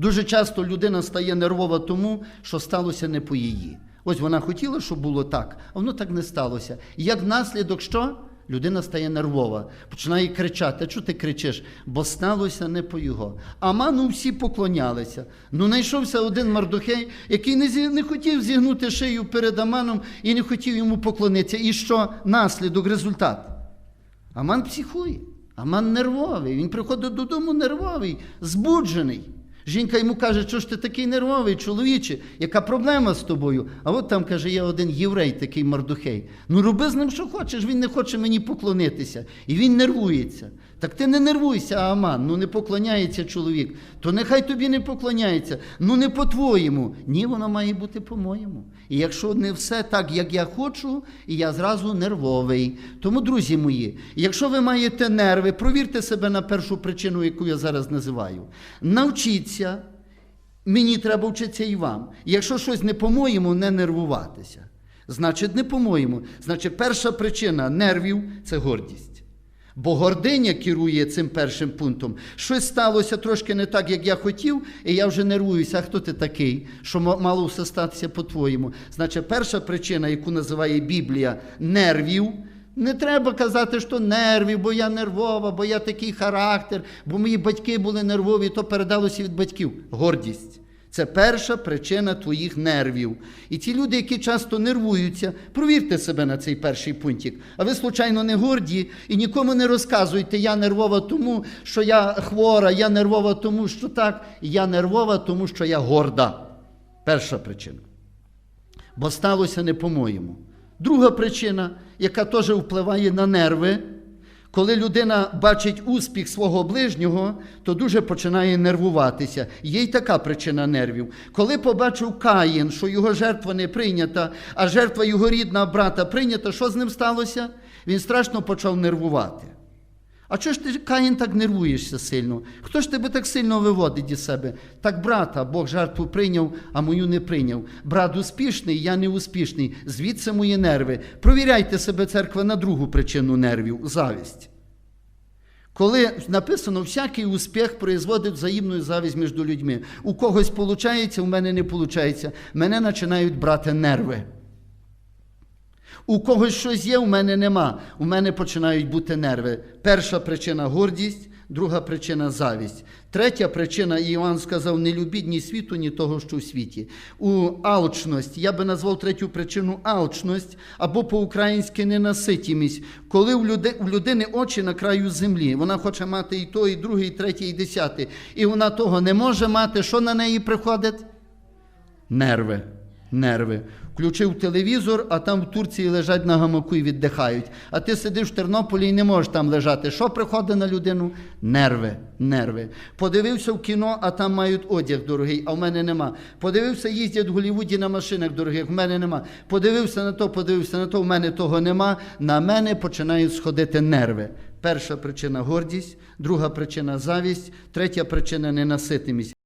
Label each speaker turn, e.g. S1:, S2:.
S1: Дуже часто людина стає нервова тому, що сталося не по її. Ось вона хотіла, щоб було так, а воно так не сталося. І як наслідок що? Людина стає нервова, починає кричати. Чого ти кричиш? Бо сталося не по його. Аману всі поклонялися. Ну, знайшовся один Мардухей, який не, зі- не хотів зігнути шию перед Аманом і не хотів йому поклонитися. І що наслідок, результат? Аман психує, Аман нервовий. Він приходить додому нервовий, збуджений. Жінка йому каже, що ж ти такий нервовий, чоловіче, яка проблема з тобою? А от там каже, є один єврей, такий Мардухей. Ну роби з ним, що хочеш, він не хоче мені поклонитися. І він нервується. Так ти не нервуйся, Аман, ну не поклоняється чоловік. То нехай тобі не поклоняється. Ну не по-твоєму. Ні, воно має бути по-моєму. І якщо не все так, як я хочу, і я зразу нервовий. Тому, друзі мої, якщо ви маєте нерви, провірте себе на першу причину, яку я зараз називаю. Навчіться, мені треба вчитися і вам. Якщо щось не по-моєму, не нервуватися. Значить, не по-моєму. Значить, перша причина нервів це гордість. Бо гординя керує цим першим пунктом. Щось сталося трошки не так, як я хотів, і я вже нервуюся. А хто ти такий, що мало все статися по-твоєму? Значить, перша причина, яку називає Біблія нервів. Не треба казати, що нервів, бо я нервова, бо я такий характер, бо мої батьки були нервові, то передалося від батьків. Гордість. Це перша причина твоїх нервів. І ті люди, які часто нервуються, провірте себе на цей перший пунктик. А ви, случайно, не горді і нікому не розказуйте, я нервова тому, що я хвора, я нервова тому, що так, я нервова тому, що я горда. Перша причина. Бо сталося не по-моєму. Друга причина, яка теж впливає на нерви, коли людина бачить успіх свого ближнього, то дуже починає нервуватися. Є й така причина нервів. Коли побачив Каїн, що його жертва не прийнята, а жертва його рідного брата прийнята, що з ним сталося? Він страшно почав нервувати. А чого ж ти, Каїн, так нервуєшся сильно? Хто ж тебе так сильно виводить із себе? Так брата, Бог жертву прийняв, а мою не прийняв. Брат успішний, я не успішний. Звідси мої нерви. Провіряйте себе, церква, на другу причину нервів завість. Коли написано, всякий успіх производить взаємну завість між людьми. У когось виходить, у мене не виходить. Мене починають брати нерви. У когось щось є, у мене нема. У мене починають бути нерви. Перша причина гордість, друга причина завість. Третя причина, Іван сказав, не любіть ні світу, ні того, що у світі. У алчність. Я би назвав третю причину алчність або по-українськи ненаситімість. Коли у, люди, у людини очі на краю землі, вона хоче мати і то, і друге, і третє, і десяте. І вона того не може мати. Що на неї приходить? Нерви. Нерви. Включив телевізор, а там в Турції лежать на гамаку і віддихають. А ти сидиш в Тернополі і не можеш там лежати. Що приходить на людину? Нерви. Нерви. Подивився в кіно, а там мають одяг дорогий, а в мене нема. Подивився, їздять в Голлівуді на машинах дорогих, в мене нема. Подивився на то, подивився на то, в мене того нема. На мене починають сходити нерви. Перша причина гордість, друга причина завість, третя причина ненаситимість.